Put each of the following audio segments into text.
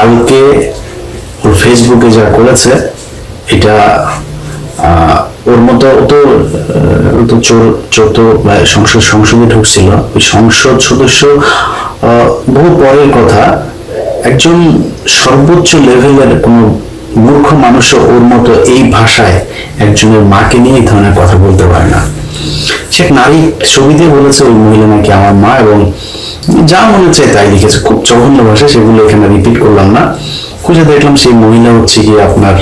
কালকে ওর ফেসবুকে যা করেছে, এটা ওর মতো তো তো চোর চোর তো সংসদ, সংসদে ঢুকছিল। ওই সংসদ সদস্য বহু পরের কথা, একজন সর্বোচ্চ লেভেলের কোনো মূর্খ মানুষও ওর মতো এই ভাষায় একজনের মাকে নিয়ে এই ধরনের কথা বলতে পারে না। সে নারী ছবি দিয়ে বলেছে, ওই মহিলা নাকি আমার মা এবং যা মনে চায় তাই লিখেছে। খুব জঘন্য ভাষা, সেগুলো এখানে রিপিট করলাম না। খুঁজে দেখলাম সেই মহিলা হচ্ছে কি আপনার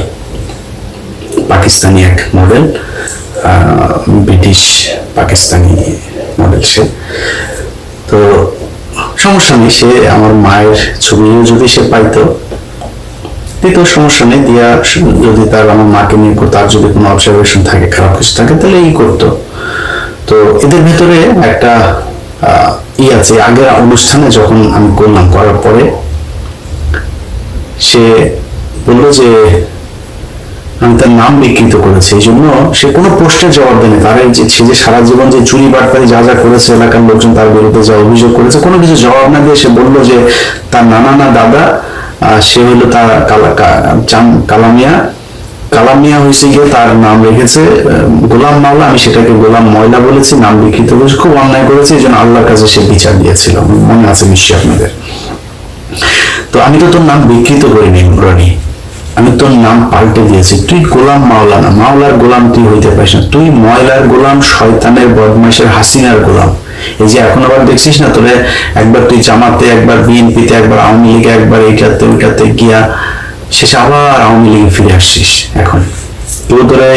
পাকিস্তানি এক মডেল ব্রিটিশ পাকিস্তানি মডেল সে। তো সমস্যা নেই, সে আমার মায়ের ছবিও যদি সে পাইতো দিত সমস্যা নেই, দিয়া যদি তার আমার মাকে নিয়ে কো- তার যদি কোনো অবজারভেশন থাকে, খারাপ কিছু থাকে, তাহলে এই করতো। তো এদের ভেতরে একটা ই আছে। আগের অনুষ্ঠানে যখন আমি করলাম, করার পরে সে বলল যে, আমি তার নাম বিকৃত করেছি, এই জন্য সে কোনো পোস্টের জবাব দেয়নি। তার যে সে যে সারা জীবন যে চুরি বাটপারি যা যা করেছে, এলাকার লোকজন তার বিরুদ্ধে যা অভিযোগ করেছে, কোনো কিছু জবাব না দিয়ে সে বলল যে, তার নানা না দাদা সে হলো তার কালামিয়া। কালামিয়া হয়েছে গিয়ে তার নাম রেখেছে গোলাম মাওলা। আমি সেটাকে গোলাম ময়লা বলেছি, নাম বিকৃত করেছি খুব অন্যায় করেছে, এই জন্য আল্লাহর কাছে সে বিচার দিয়েছিল। মনে আছে নিশ্চয়ই আপনাদের। তো আমি তো তোর নাম বিকৃত করিনি রনি আমি তোর নাম পাল্টে দিয়েছি। তুই গোলাম মাওলা না। মাওলার গোলাম তুই হইতে পারিস না। তুই ময়লার গোলাম, শয়তানের বদমাইশের হাসিনার গোলাম। এই যে এখন আবার দেখছিস না তোরে একবার তুই জামাতে, একবার বিএনপিতে, একবার আওয়ামী লীগে, একবার এইটাতে, ওইটাতে গিয়া শেষে আবার আওয়ামী লীগে ফিরে আসছিস এখন। কেউ তোরে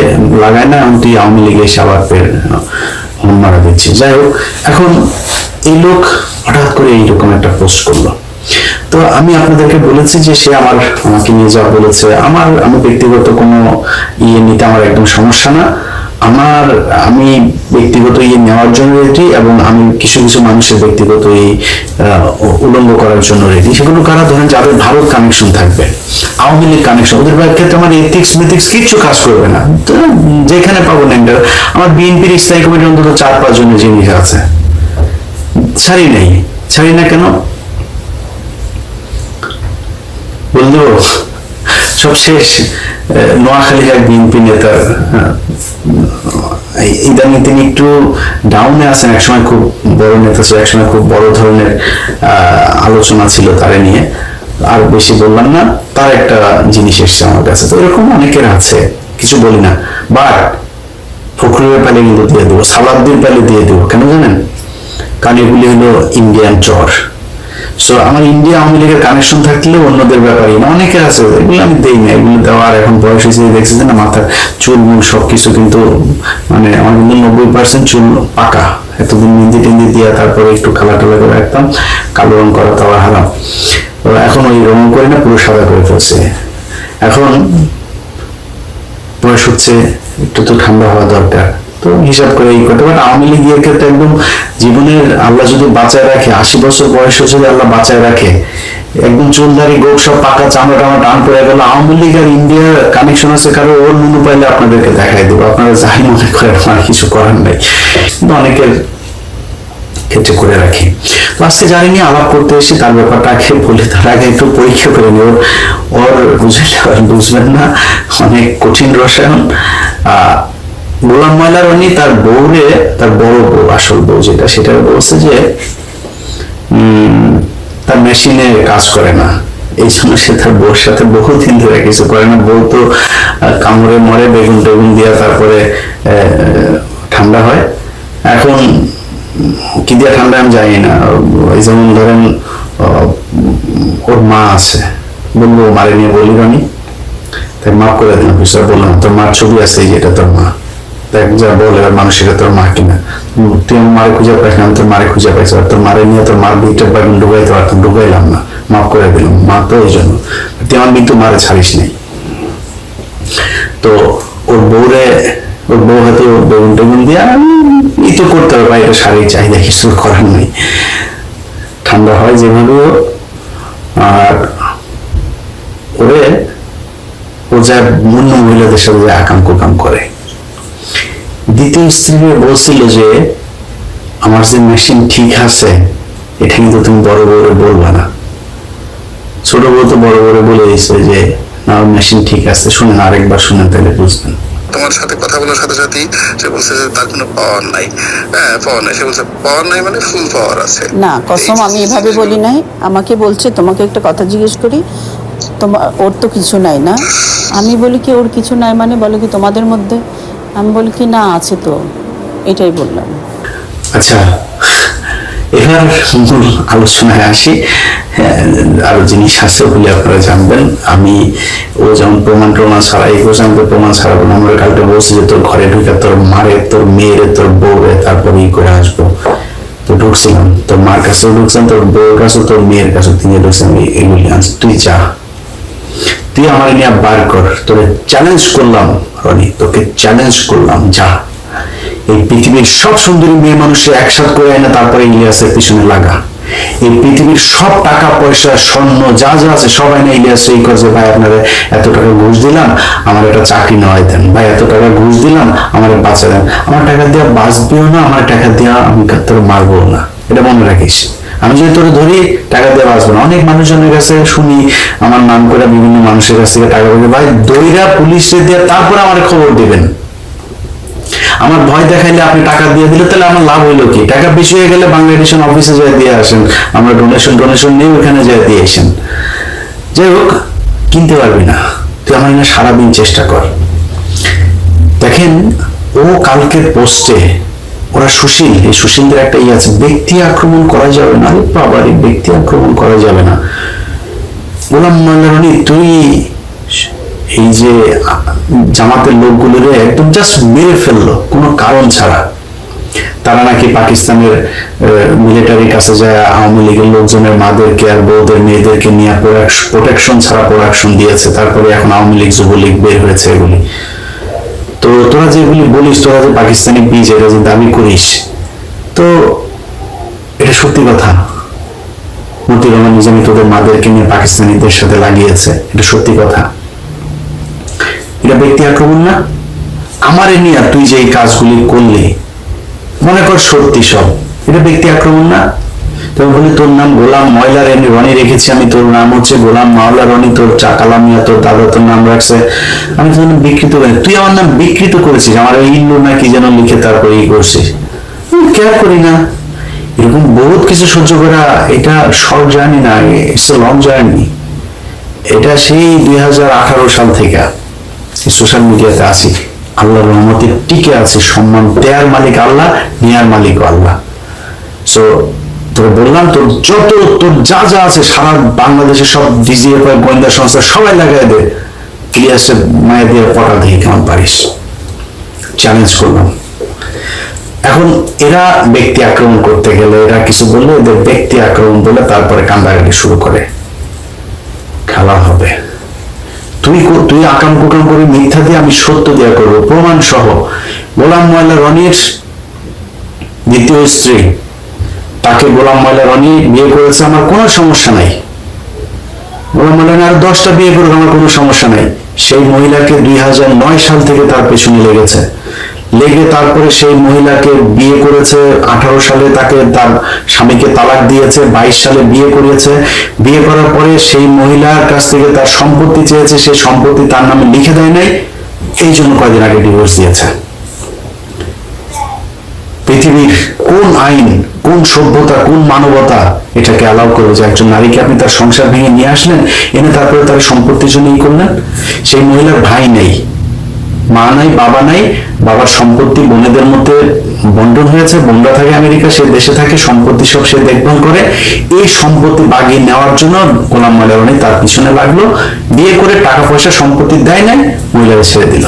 লাগায় না তুই আওয়ামী লীগে এসে আবার হন মারা দিচ্ছিস। যাই হোক, এখন এই লোক হঠাৎ করে এইরকম একটা পোস্ট করল। তো আমি আপনাদেরকে বলেছি যে সে আমার, আমাকে নিয়ে যাওয়া বলেছে। আমার আমি ব্যক্তিগত কোনো ইয়ে নিতে আমার একদম সমস্যা না। আমার আমি ব্যক্তিগত ইয়ে নেওয়ার জন্য রেডি এবং আমি কিছু কিছু মানুষের ব্যক্তিগত এই উলঙ্গ করার জন্য রেডি সেগুলো কারা ধরেন যাদের ভারত কানেকশন থাকবে আওয়ামী লীগ কানেকশন ওদের ক্ষেত্রে আমার এথিক্স মেথিক্স কিচ্ছু কাজ করবে না। যেখানে পাবো না আমার বিএনপির স্থায়ী কমিটির অন্তত চার পাঁচ জনের জিনিস আছে। ছাড়ি নেই। ছাড়ি না কেন? বন্ধু সব শেষ। আহ, নোয়াখালীর এক বিএনপি নেতার ইদানিং তিনি একটু ডাউনে আছেন। একসময় খুব বড় নেতা ছিল, একসময় খুব বড় ধরনের আলোচনা ছিল তারে নিয়ে। আর বেশি বললাম না, তার একটা জিনিস এসছে আমার কাছে। তো এরকম অনেকের আছে, কিছু বলি না। বাট ফখরুলের পালে কিন্তু দিয়ে দেবো সালাদ্দিন পালে দিয়ে দেবো। কেন জানেন? কারণ হলো ইন্ডিয়ান চর। সো আমার ইন্ডিয়া আওয়ামী লীগের কানেকশন থাকলে অন্যদের ব্যাপারে না, অনেকের আছে, এগুলো আমি দেই না, এগুলো দেওয়ার এখন বয়স হয়েছে, দেখছি যে না, মাথার চুল মুল সবকিছু কিন্তু মানে আমার কিন্তু নব্বই পার্সেন্ট চুল পাকা। এতদিন মেহেন্দি টেন্দি দিয়ে তারপরে একটু খালা টালা করে রাখতাম, কালো রং করা তো আবার হারাম এখন ওই রং করে না, পুরো সাদা করে ফেলছে। এখন বয়স হচ্ছে, একটু তো ঠান্ডা হওয়া দরকার। তো হিসাব করে এই করতে বাট আওয়ামী লীগের ক্ষেত্রে একদম জীবনের আল্লাহ যদি বাঁচায় রাখে, আশি বছর বয়সে যদি আল্লাহ বাঁচায় রাখে, একদম চুলদারি, গোপ সব পাকা চামড়া টামড়া টান পড়ে গেল। আওয়ামী লীগ আর ইন্ডিয়ার কানেকশন আছে কারও ওর নুনু পাইলে আপনাদেরকে দেখাই দেবো। আপনারা যাই মনে করেন, আমার কিছু করার নেই। কিন্তু অনেকের ক্ষেত্রে করে রাখি। তো আজকে জানি নিয়ে আলাপ করতে এসে তার ব্যাপারটা আগে বলি তার আগে একটু পরীক্ষা করে নিই ওর ওর বুঝলে আর বুঝবেন না, অনেক কঠিন রসায়ন। গোলাম ময়লার উনি তার বউরে, তার বড় বউ, আসল বউ যেটা সেটা বলছে যে তার মেশিনে কাজ করে না। এই জন্য সে তার বউর সাথে বহুদিন ধরে কিছু করে না। বউ তো কামড়ে মরে বেগুন টেগুন দিয়া তারপরে ঠান্ডা হয়। এখন কি দিয়ে ঠান্ডা আমি জানি না। এই যেমন ধরেন ওর মা আছে। বলব, মারে নিয়ে বলি আমি তাই মাফ করে দিলাম বললাম। তোর মার ছবি আছে, এই যে এটা তোর মা। যা বল এবার মানুষ এটা তোর মা কিনা। তুই মারে খুঁজে পাইস না তোর মারে খুঁজে পাইছি। আর তোর মারে নিয়ে তোর মার বেগুন ডুবাইতে পারতাম ডুবাইলাম না। মাফ করে দিলাম, মা জন্য। তুই আমার মারে ছাড়িস নেই তো ওর বউরে, ওর বউ হয়তো বেগুন টেগুন দিয়ে করতে হবে এটা শারীরিক চাহিদা কিছু করার নেই। ঠান্ডা হয় যেভাবে। আর ওরে, ও যা অন্য মহিলাদের সাথে যে আকাম কুকাম করে। দ্বিতীয় স্ত্রী বলছিল যে আমার যে মেশিন ঠিক আছে এটা কিন্তু তুমি বড় বড় বলবা না। ছোট বউ তো বড় বড় বলে দিচ্ছে যে না মেশিন ঠিক আছে শুনেন আরেকবার শুনেন তাহলে বুঝবেন। তোমার সাথে কথা বলার সাথে সাথেই সে বলছে যে তার কোনো পাওয়ার নাই। হ্যাঁ পাওয়ার নাই সে বলছে পাওয়ার নাই মানে ফুল পাওয়ার আছে। না কসম আমি এভাবে বলি নাই। আমাকে বলছে তোমাকে একটা কথা জিজ্ঞেস করি তোমার ওর তো কিছু নাই না? আমি বলি কি ওর কিছু নাই মানে? বলে কি তোমাদের মধ্যে? আমি বলি কি না আছে তো। এটাই বললাম। আচ্ছা এবার মূল আলোচনায় আসি। হ্যাঁ, আরও জিনিস আছে বলে আপনারা জানবেন। আমি ও যেমন প্রমাণ প্রমাণ ছাড়া এই করছে আমি তো প্রমাণ ছাড়াবো না আমরা কালকে বলছি যে তোর ঘরে ঢুকে তোর মারে তোর মেয়েরে তোর বউরে তারপরে ই করে আসব। তো ঢুকছিলাম তোর মার কাছে ঢুকছেন তোর বউর কাছে তোর মেয়ের কাছে তিনি ঢুকছেন। এগুলি তুই যা। তুই আমার নিয়ে বার কর। তোরে চ্যালেঞ্জ করলাম, রনি, তোকে চ্যালেঞ্জ করলাম, যা। এই পৃথিবীর সব সুন্দরী মেয়ে মানুষের একসাথ করে এনে তারপরে ইলিয়াসের পিছনে লাগা। এই পৃথিবীর সব টাকা, পয়সা, স্বর্ণ, যা যা আছে সবাই এনে ইলিয়াস, এই করছে ভাই, আপনারা এত টাকা ঘুষ দিলাম, আমার একটা চাকরি নেওয়াই দেন। ভাই, এত টাকা ঘুষ দিলাম, আমার বাঁচা দেন। আমার টাকা দেওয়া বাঁচবেও না, আমার টাকা দেওয়া আমি তোর মারবো না। এটা মনে রাখিস। আমি যদি তোরে ধরি, টাকা দিয়ে বাঁচবো না। অনেক মানুষজনের কাছে শুনি, আমার নাম করে বিভিন্ন মানুষের কাছ থেকে টাকা বলে, ভাই, দইরা পুলিশে দিয়ে তারপরে আমার খবর দিবেন। আমার ভয় দেখাইলে আপনি টাকা দিয়ে দিলে তাহলে আমার লাভ হইল কি? টাকা বেশি হয়ে গেলে বাংলাদেশের অফিসে যায় দিয়ে আসেন। আমরা ডোনেশন ডোনেশন নিয়ে ওখানে যায় দিয়ে আসেন। যাই হোক, কিনতে পারবি না। তুই আমার সারাদিন চেষ্টা কর। দেখেন, ও কালকের পোস্টে ওরা সুশীল, এই সুশীলদের একটা ইয়ে আছে, ব্যক্তি আক্রমণ করা যাবে না। এই ব্যক্তি আক্রমণ করা যাবে না। গোলাম মাল্লারনি তুই এই যে জামাতের লোকগুলোরে একদম জাস্ট মেরে ফেলল, কোনো কারণ ছাড়া। তারা নাকি পাকিস্তানের মিলিটারির কাছে যায়, আওয়ামী লীগের লোকজনের মাদেরকে আর বউদের মেয়েদেরকে নিয়ে প্রোটেকশন ছাড়া প্রোডাকশন দিয়েছে। তারপরে এখন আওয়ামী লীগ যুবলীগ বের হয়েছে এগুলি। তো তোরা যেগুলি বলিস, তোরা যে পাকিস্তানি বীজ, এটা যে দাবি করিস, তো এটা সত্যি কথা। মতিউর রহমান নিজামী তোদের মাদেরকে নিয়ে পাকিস্তানিদের সাথে লাগিয়েছে, এটা সত্যি কথা। এটা ব্যক্তি আক্রমণ না। আমারে নিয়ে তুই যে এই কাজগুলি করলি, মনে কর সত্যি সব। এটা ব্যক্তি আক্রমণ না। তবে বলি, তোর নাম গোলাম ময়লা রানী রনি রেখেছি আমি, তোর নাম হচ্ছে গোলাম মাওলা রনি, তোর চাকালামিয়া তোর দাদা তোর নাম রাখছে। আমি তোর বিকৃত করি তুই আমার নাম বিকৃত করেছিস, আমার ওই ইল্লু না কি যেন লিখে তারপরে ই করছিস। কেয়ার করি না। এরকম বহুত কিছু সহ্য করা, এটা শর্ট জার্নি না ইটস এ লং জার্নি এটা সেই দুই হাজার আঠারো সাল থেকে সোশ্যাল মিডিয়াতে আছি। আল্লাহর রহমতে টিকে আছে, সম্মান, দেয়ার মালিক আল্লাহ, নেয়ার মালিক আল্লাহ। সো তোর বললাম, তোর যত, তোর যা যা আছে সারা বাংলাদেশের সব ডিজিএফআই গোয়েন্দা সংস্থা সবাই লাগাই দে। ইলিয়াসের মায়ের দিয়ে পটা দেখি কেমন পারিস। চ্যালেঞ্জ করলাম। এখন এরা ব্যক্তি আক্রমণ করতে গেলে, এরা কিছু বললে এদের ব্যক্তি আক্রমণ বলে তারপরে কান্দাকাটি শুরু করে। খেলা হবে। তুই তুই আকাম কুকাম করে মিথ্যা দিয়ে আমি সত্য দেয়া করব। প্রমাণ সহ গোলাম ময়লা রনির দ্বিতীয় স্ত্রী তাকে গোলাম ময়লা রনি বিয়ে করেছে, আমার কোনো সমস্যা নাই। গোলাম ময়লা আর দশটা বিয়ে করুক, আমার কোনো সমস্যা নাই। সেই মহিলাকে দুই নয় সাল থেকে তার পেছনে লেগেছে। লেগে তারপরে সেই মহিলাকে বিয়ে করেছে, আঠারো সালে তাকে তার স্বামীকে তালাক দিয়েছে, বাইশ সালে বিয়ে করিয়েছে। বিয়ে করার পরে সেই মহিলার কাছ থেকে তার সম্পত্তি চেয়েছে, সেই সম্পত্তি তার নামে লিখে দেয় নাই। এই জন্য কয়দিন আগে ডিভোর্স দিয়েছে। পৃথিবীর কোন আইন, কোন সভ্যতা, কোন মানবতা এটাকে অ্যালাউ করবে যে একজন নারীকে আপনি তার সংসার ভেঙে নিয়ে আসলেন, এনে তারপরে তার সম্পত্তির জন্য ই করলেন? সেই মহিলার ভাই নেই, মা নাই, বাবা নাই, বাবার সম্পত্তি বোনেদের মধ্যে বন্টন হয়েছে, বোনরা থাকে আমেরিকা, সে দেশে থাকে, সম্পত্তি সব সে দেখভাল করে। এই সম্পত্তি বাগিয়ে নেওয়ার জন্য গোলাম মালারণী তার পিছনে লাগল, বিয়ে করে টাকা পয়সা সম্পত্তি দেয় নাই, মহিলারা ছেড়ে দিল।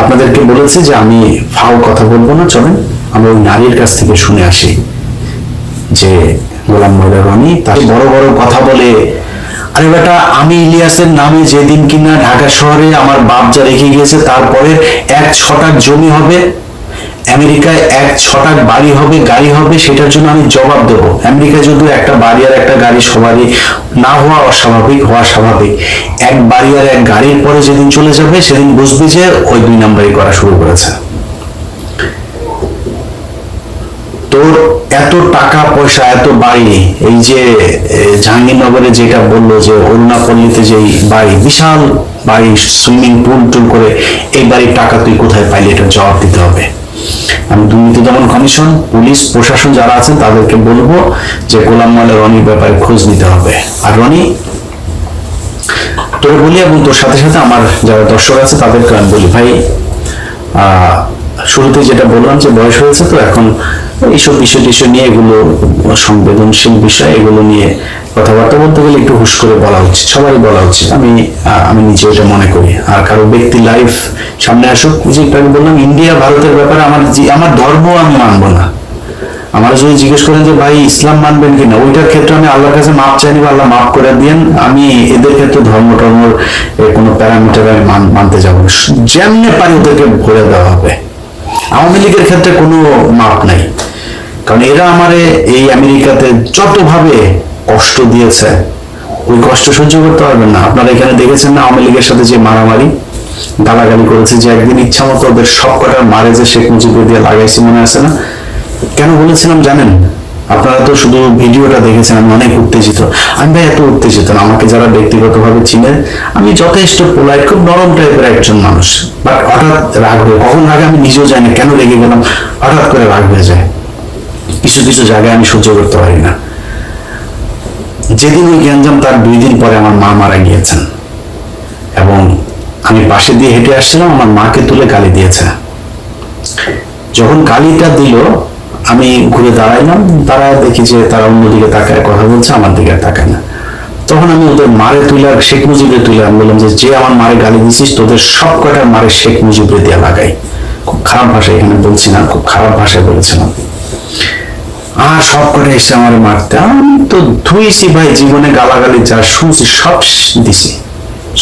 আপনাদেরকে বলেছি যে আমি ফাও কথা বলব না, চলেন আমরা ওই নারীর কাছ থেকে শুনে আসি যে গোলাম মহিলা রনি তার বড় বড় কথা বলে, আরে বেটা, আমি ইলিয়াসের নামে যেদিন কিনা ঢাকা শহরে আমার বাপ যা রেখে গিয়েছে তারপরে এক ছটার জমি হবে আমেরিকায় এক ছটাক বাড়ি হবে, গাড়ি হবে, সেটার জন্য আমি জবাব দেবো। আমেরিকায় যদিও একটা বাড়ি আর একটা গাড়ি সবারই না হওয়া অস্বাভাবিক, হওয়া স্বাভাবিক। এক বাড়ি আর এক গাড়ির পরে যেদিন চলে যাবে, সেদিন বুঝবি যে ওই দুই নাম্বারই করা শুরু করেছে। তোর এত টাকা পয়সা, এত বাড়ি, এই যে জাহাঙ্গীরনগরে যেটা বলল যে অরুণাপল্লীতে যে বাড়ি, বিশাল বাড়ি, সুইমিং পুল টুল করে, এই বাড়ির টাকা তুই কোথায় পাইলি, এটা জবাব দিতে হবে। আমি দুর্নীতি দমন কমিশন, পুলিশ, প্রশাসন যারা আছেন তাদেরকে বলব যে গোলাম মালে রনির ব্যাপারে খোঁজ নিতে হবে। আর রনি, তোর বলি এবং তোর সাথে সাথে আমার যারা দর্শক আছে তাদেরকে আমি বলি, ভাই শুরুতে যেটা বললাম যে বয়স হয়েছে তো, এখন এইসব বিষয় টিষয় নিয়ে এগুলো, সংবেদনশীল বিষয়, এগুলো নিয়ে কথাবার্তা বলতে গেলে একটু হুশ করে বলা উচিত, সবারই বলা উচিত। আমি আমি নিজে এটা মনে করি। আর কারও ব্যক্তি লাইফ সামনে আসুক যে আগে বললাম, ইন্ডিয়া, ভারতের ব্যাপারে আমার আমার ধর্ম আমি মানবো না। আমার যদি জিজ্ঞেস করেন যে, ভাই, ইসলাম মানবেন কিনা? ওইটার ক্ষেত্রে আমি আল্লাহর কাছে মাপ চাইনি বা আল্লাহ মাফ করে দিয়েন। আমি এদের ক্ষেত্রে ধর্ম টর্মর কোনো প্যারামিটার আমি মানতে যাব যেমনে পারি ওদেরকে ভরে দেওয়া হবে। আওয়ামী লীগের ক্ষেত্রে কোনো মাপ নাই। কারণ এরা আমারে এই আমেরিকাতে যতভাবে কষ্ট দিয়েছে, ওই কষ্ট সহ্য করতে পারবেন না। আপনারা এখানে দেখেছেন না আওয়ামী লীগের সাথে যে মারামারি, গালাগালি করেছে, যে একদিন ইচ্ছা মতো ওদের সব কটার মারে যে শেখ মুজিবুর দিয়ে লাগাইছে মনে আছে না? কেন বলেছিলাম জানেন? আপনারা তো শুধু ভিডিওটা দেখেছেন, আমি অনেক উত্তেজিত। আমি ভাই এত উত্তেজিত না, আমাকে যারা ব্যক্তিগতভাবে চিনেন, আমি যথেষ্ট পোলাইট খুব নরম টাইপের একজন মানুষ। বাট হঠাৎ রাগ হয়ে, কখন রাগে আমি নিজেও জানি কেন রেগে গেলাম, হঠাৎ করে রাগ হয়ে যায়। কিছু কিছু জায়গায় আমি সহ্য করতে পারি না। যেদিন ওই গ্যাঞ্জাম তার দুই দিন পরে আমার মা মারা গিয়েছেন। এবং আমি পাশে দিয়ে হেঁটে আসছিলাম, আমার মাকে তুলে গালি দিয়েছে। যখন গালিটা দিল আমি ঘুরে দাঁড়াইলাম, দাঁড়ায় দেখি যে তারা অন্যদিকে তাকায়, কথা বলছে, আমার দিকে তাকায় না। তখন আমি ওদের মারে তুলে শেখ মুজিবরে তুলে আমি বললাম যে যে আমার মারে গালি দিছিস, তোদের সব কটার মারে শেখ মুজিবরে দিয়ে লাগাই। খুব খারাপ ভাষায় এখানে বলছি না, খুব খারাপ ভাষায় বলেছিলাম আর সব কটা এসে আমার মারতে, আমি তো ধুইছি ভাই, জীবনে গালাগালি যা শুনছি, সব দিছি।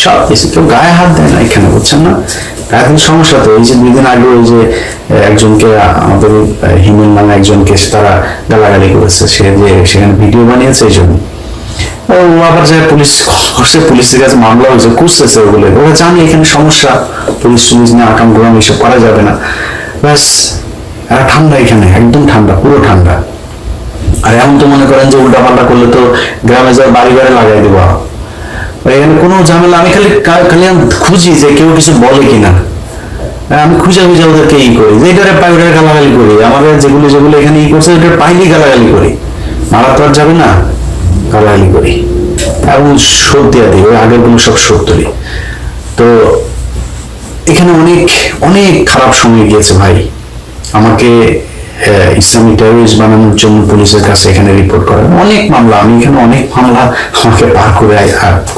সব দিছি, কেউ গায়ে হাত দেয় না এখানে, বুঝছেন না? এখন সমস্যা তো, এই যে দুই দিন আগে ওই যে একজনকে আমাদের হিমেল নামে একজনকে তারা গালাগালি করেছে, সে যে সেখানে ভিডিও বানিয়েছে এই জন্য। ও, আবার যায় পুলিশ করছে পুলিশের কাছে মামলা হয়েছে, খুঁজতেছে ওগুলো। ওরা জানে এখানে সমস্যা, পুলিশ টুলিশ নিয়ে আকাম গোলাম এসব করা যাবে না। ব্যাস, এরা ঠান্ডা এখানে, একদম ঠান্ডা, পুরো ঠান্ডা। আর এমন তো মনে করেন যে উল্টা পাল্টা করলে তো গ্রামে যাওয়ার বাড়ি বাড়ি লাগাই দেবো এখানে কোনো ঝামেলা আমি খালি খালি খুঁজি যে কেউ কিছু বলে কিনা। হ্যাঁ, আমি খুঁজে খুঁজে ওদেরকে ই করি যে এটারে পাই ওটারে গালাগালি করি। আমাদের যেগুলো যেগুলো এখানে ই করছে পাইনি গালাগালি করি। মারা তো আর যাবে না গালাগালি করি। এবং শোধ দেওয়া দিই ওই আগেরগুলো সব শোধ তো এখানে অনেক অনেক খারাপ সময় গিয়েছে ভাই। আমাকে ইসলামিক টেরোরিস্ট বানানোর জন্য পুলিশের কাছে এখানে রিপোর্ট করে। অনেক মামলা, আমি এখানে অনেক মামলা আমাকে পার করে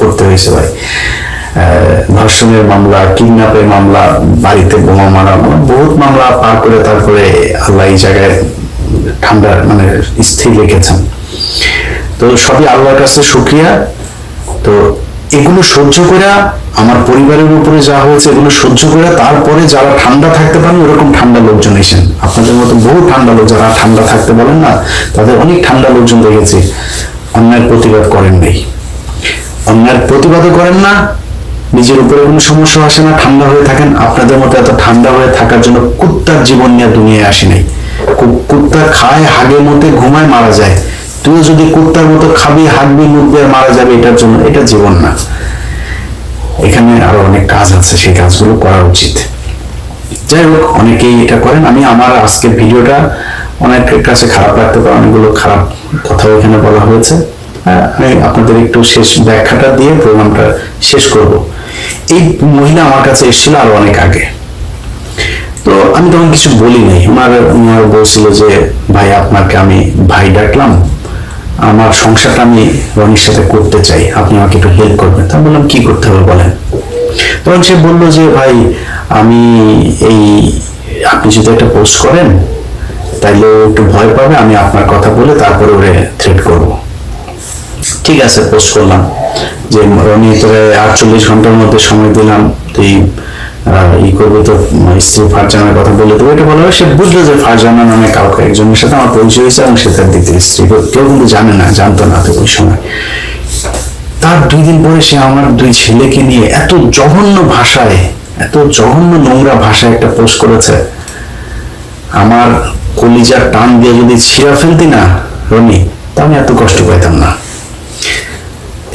করতে হয়েছে ভাই। ধর্ষণের মামলা কিডন্যাপের মামলা, বাড়িতে বোমা মারা, বহুত মামলা পার করে তারপরে আল্লাহ এই জায়গায় ঠান্ডা মানে স্থির রেখেছেন। তো সবই আল্লাহর কাছে শুক্রিয়া। তো এগুলো সহ্য করে আমার পরিবারের উপরে যা হয়েছে, এগুলো সহ্য করে তারপরে যারা ঠান্ডা থাকতে পারেন, ওরকম ঠান্ডা লোকজন এসেন। আপনাদের মতো বহু ঠান্ডা লোক যারা ঠান্ডা থাকতে বলেন না, তাদের অনেক ঠান্ডা লোকজন দেখেছি অন্যায়ের প্রতিবাদ করেন নাই। অন্যায়ের প্রতিবাদও করেন না, নিজের উপরে কোনো সমস্যা আসে না, ঠান্ডা হয়ে থাকেন। আপনাদের মতো এত ঠান্ডা হয়ে থাকার জন্য কুত্তার জীবন নিয়ে দুনিয়ায় আসে নাই। কুত্তা খায়, হাগে মতে, ঘুমায়, মারা যায়। তুই যদি কুত্তার মতো খাবি হাঁটবি মুখবি মারা যাবে এটার জন্য এটা জীবন না। এখানে আরও অনেক কাজ আছে সেই কাজগুলো করা উচিত। যাই হোক অনেকেই এটা করেন। আমি আমার আজকের ভিডিওটা অনেকের কাছে খারাপ লাগতে পারে অনেকগুলো খারাপ কথাও এখানে বলা হয়েছে। হ্যাঁ, আমি আপনাদের একটু শেষ ব্যাখ্যাটা দিয়ে প্রোগ্রামটা শেষ করব। এই মহিলা আমার কাছে এসেছিল আরও অনেক আগে। তো আমি তখন কিছু বলি নাই। ওনার বলছিল যে ভাই আপনাকে আমি ভাই ডাকলাম। আমার সংসারটা আমি রনির সাথে করতে চাই। আপনি আমাকে একটু হেল্প করবেন। তা বললাম, কি করতে হবে বলেন? তখন সে বলল যে, ভাই, আমি এই, আপনি যদি একটা পোস্ট করেন, তাইলে একটু ভয় পাবে, আমি আপনার কথা বলে তারপরে ওরে থ্রেট করব। ঠিক আছে পোস্ট করলাম। যে রনি তোরে আটচল্লিশ ঘণ্টার মধ্যে সময় দিলাম। তুই ই করবি তো স্ত্রী ফারজানার কথা বলে দেবো। এটা বলা সে বুঝলো যে ফারজানা নামে কাউকে একজনের সাথে আমার পরিচয় হয়েছে এবং সে তার দ্বিতীয় স্ত্রী। কেউ কিন্তু জানে না, জানতো না তো ওই সময়। তার দুই দিন পরে সে আমার দুই ছেলেকে নিয়ে এত জঘন্য ভাষায়, এত জঘন্য নোংরা ভাষায় একটা পোস্ট করেছে। আমার কলিজার টান দিয়ে যদি ছিঁড়া ফেলতি না, রনি, তা আমি এত কষ্ট পাইতাম না।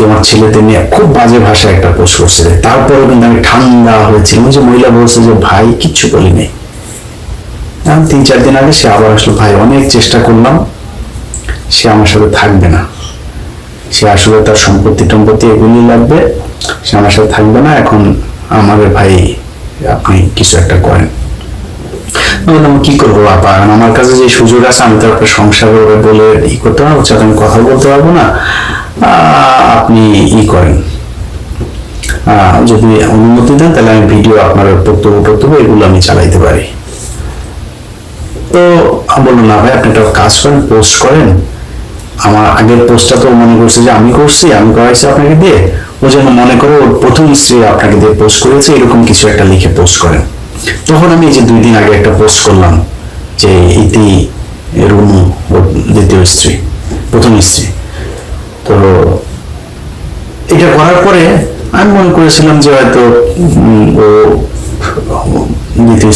তোমার ছেলেদের নিয়ে খুব বাজে ভাষায় একটা পোস্ট করছিলে। তারপরেও কিন্তু আমি ঠান্ডা হয়েছিলাম। যে মহিলা বলছে যে, ভাই, কিচ্ছু বলিনি। আমি তিন, চার দিন আগে সে আবার আসলো, ভাই, অনেক চেষ্টা করলাম। সে আমার সাথে থাকবে না। সে আসলে তার সম্পত্তি টম্পত্তি এগুলি লাগবে। সে আমার সাথে থাকবে না। এখন আমাদের ভাই, আপনি কিছু একটা করেন। কি করব, আপা? আমার কাছে যে সুযোগ আছে, আমি তো একটা সংসার বলে ই করতে পারব আমি কথা বলতে পারব না। আপনি ই করেন। যদি অনুমতি দেন, তাহলে আমি ভিডিও আপনার বক্তব্য টক্তব্য এগুলো আমি চালাইতে পারি। তো বললাম না ভাই, আপনি একটা কাজ করেন পোস্ট করেন। আমার আগের পোস্টটা তো মনে করছে যে আমি করছি, আমি করাইছি আপনাকে দিয়ে। ও যেন মনে করো ওর প্রথম স্ত্রী আপনাকে দিয়ে পোস্ট করেছে, এরকম কিছু একটা লিখে পোস্ট করেন। তখন আমি এই যে দুই দিন আগে একটা পোস্ট করলাম যে ইতি রুনু দ্বিতীয় স্ত্রী, প্রথম স্ত্রী। তো এটা করার পরে আমি মনে করেছিলাম যে হয়তো ও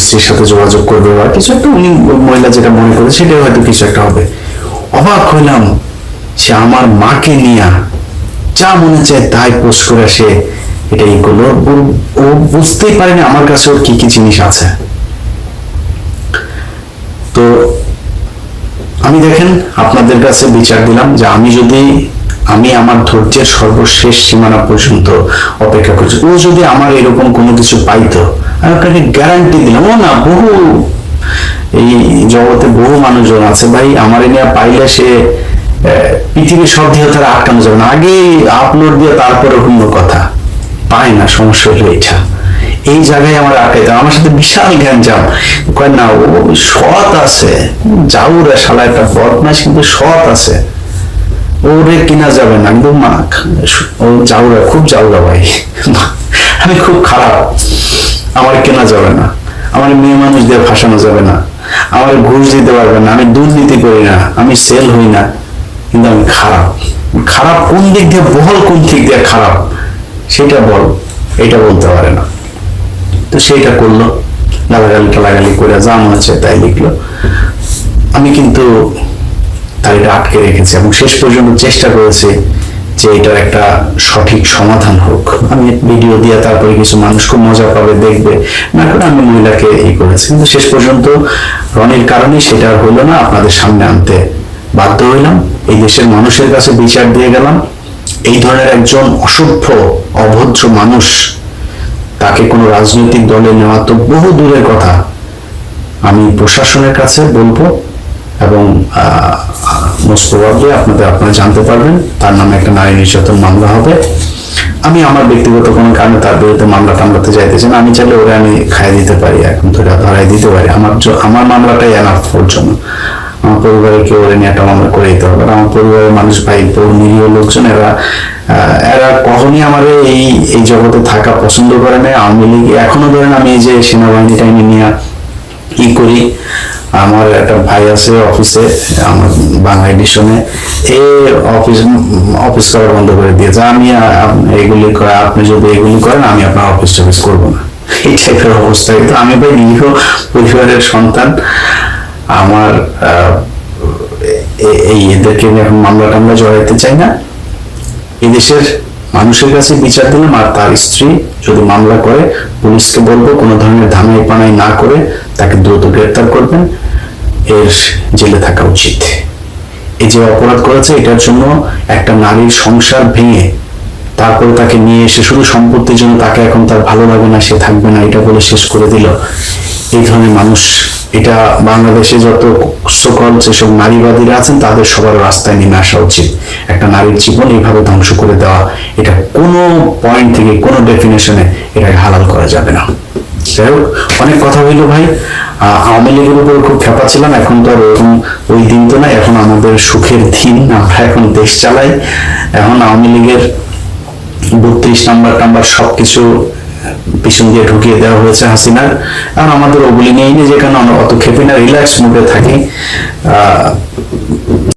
স্ত্রীর সাথে যোগাযোগ করবে বা কিছু একটা উনি মহিলা যেটা মনে করে সেটাই হয়তো কিছু একটা হবে। অবাক হইলাম সে আমার মাকে নিয়ে যা মনে চায় তাই পোস্ট করে সে এটা ই করল। ও বুঝতেই পারেনি আমার কাছে ওর কি কি জিনিস আছে। তো আমি দেখেন, আপনাদের কাছে বিচার দিলাম যে আমি যদি আমি আমার ধৈর্যের সর্বশেষ সীমানা পর্যন্ত অপেক্ষা করছি। ও যদি আমার এরকম কোনো কিছু পাইতো, আমি আপনাকে গ্যারান্টি দিলাম, ও না, বহু, এই জগতে বহু মানুষজন আছে ভাই, আমার নিয়ে পাইলে সে পৃথিবীর সব দিয়ে তারা আটকানো যাবে না। আগে আপলোড দিয়ে তারপরে অন্য কথা। পায় না, সমস্যা হলো এটা এই জায়গায় আমার আটকাইতে আমার সাথে বিশাল জ্ঞান যাম কয় না, ও সৎ আছে। যাউরে শালা, একটা বদমাস কিন্তু সৎ আছে। ওরে কিনা যাবে না। কিন্তু মা, ও যাউরা খুব যাউরা ভাই। আমি খুব খারাপ। আমার কেনা যাবে না। আমার মেয়ে মানুষ দিয়ে ফাঁসানো যাবে না। আমার ঘুষ দিতে পারবে না। আমি দুর্নীতি করি না। আমি সেল হই না। কিন্তু আমি খারাপ। খারাপ কোন দিক দিয়ে বল কোন দিক দিয়ে খারাপ? সেটা বল। এটা বলতে পারে না। তো সেইটা করল। গালাগালি টালাগালি করে যা মনে হচ্ছে তাই লিখলো। আমি কিন্তু তার এটা আটকে রেখেছে এবং শেষ পর্যন্ত চেষ্টা করেছি যে এটার একটা সঠিক সমাধান হোক। আমি ভিডিও দিয়ে তারপরে কিছু মানুষ খুব মজা পাবে, দেখবে। না করে আমি মহিলাকে এই করেছি। কিন্তু শেষ পর্যন্ত রনির কারণে সেটা আর হলো না, আপনাদের সামনে আনতে বাধ্য হইলাম। এই দেশের মানুষের কাছে বিচার দিয়ে গেলাম। এই ধরনের একজন অসভ্য, অভদ্র মানুষ তাকে কোনো রাজনৈতিক দলে নেওয়া তো বহু দূরের কথা। আমি প্রশাসনের কাছে বলব এবং মোস্ট আপনাদের আপনারা জানতে পারবেন। তার নামে একটা নারী নির্যাতন মামলা হবে। আমি আমার ব্যক্তিগত কোনো কারণে তার বিরুদ্ধে মামলা টামলাতে যাইতেছি না। আমি চাইলে ওরা আমি খাইয়ে দিতে পারি, এখন এটা ধরাই দিতে পারি। আমার আমার মামলাটাই এনাফ ওর জন্য। আমার পরিবারের কেউ ওরা নিয়ে একটা মামলা করে দিতে হবে। আমার পরিবারের মানুষ ভাই নিরীহ লোকজন, এরা এরা কখনই আমার এই এই জগতে থাকা পছন্দ করে না আওয়ামী লীগ, এখনও ধরেন আমি এই যে সেনাবাহিনী টাইনি নিয়ে ই করি? আমার একটা ভাই আছে অফিসে, আমার বাংলা এডিশনে এ অফিস অফিস করা বন্ধ করে দিয়েছে আমি এগুলি করে, আপনি যদি এগুলি করেন, আমি আপনার অফিস টফিস করব না। এই টাইপের অবস্থা। কিন্তু আমি ভাই নিরীহ পরিবারের সন্তান। আমার এই এদেরকে মামলা টামলা জড়াইতে চাই না। এদেশের মানুষের কাছে বিচার দিলাম আর তার স্ত্রী যদি মামলা করে, পুলিশকে বলব, কোনো ধরনের ধামাই পানাই না করে তাকে দ্রুত গ্রেপ্তার করবেন। এর জেলে থাকা উচিত। এই যে অপরাধ করেছে, এটার জন্য একটা নারীর সংসার ভেঙে তারপরে তাকে নিয়ে এসে শুধু সম্পত্তির জন্য তাকে এখন তার ভালো লাগে না, সে থাকবে না, এটা বলে শেষ করে দিল। এই ধরনের মানুষ, এটা বাংলাদেশে যত সকল যেসব নারীবাদীরা আছেন, তাদের সবার রাস্তায় নেমে আসা উচিত। একটা নারীর জীবন এইভাবে ধ্বংস করে দেওয়া, এটা কোনো পয়েন্ট থেকে কোনো ডেফিনেশনে এটাকে হালাল করা যাবে না। যাই অনেক কথা হইল ভাই। আওয়ামী লীগের উপর খুব খেপা ছিলাম, এখন তো আর ওরকম ওই দিন তো না, এখন আমাদের সুখের দিন, আমরা এখন দেশ চালাই। এখন আওয়ামী লীগের বত্রিশ নাম্বার টাম্বার সবকিছু পিছন দিয়ে ঢুকিয়ে দেওয়া হয়েছে হাসিনার। এখন আমাদের ওগুলি নেই যে যেখানে আমরা অত খেপি না, রিল্যাক্স মুডে থাকি।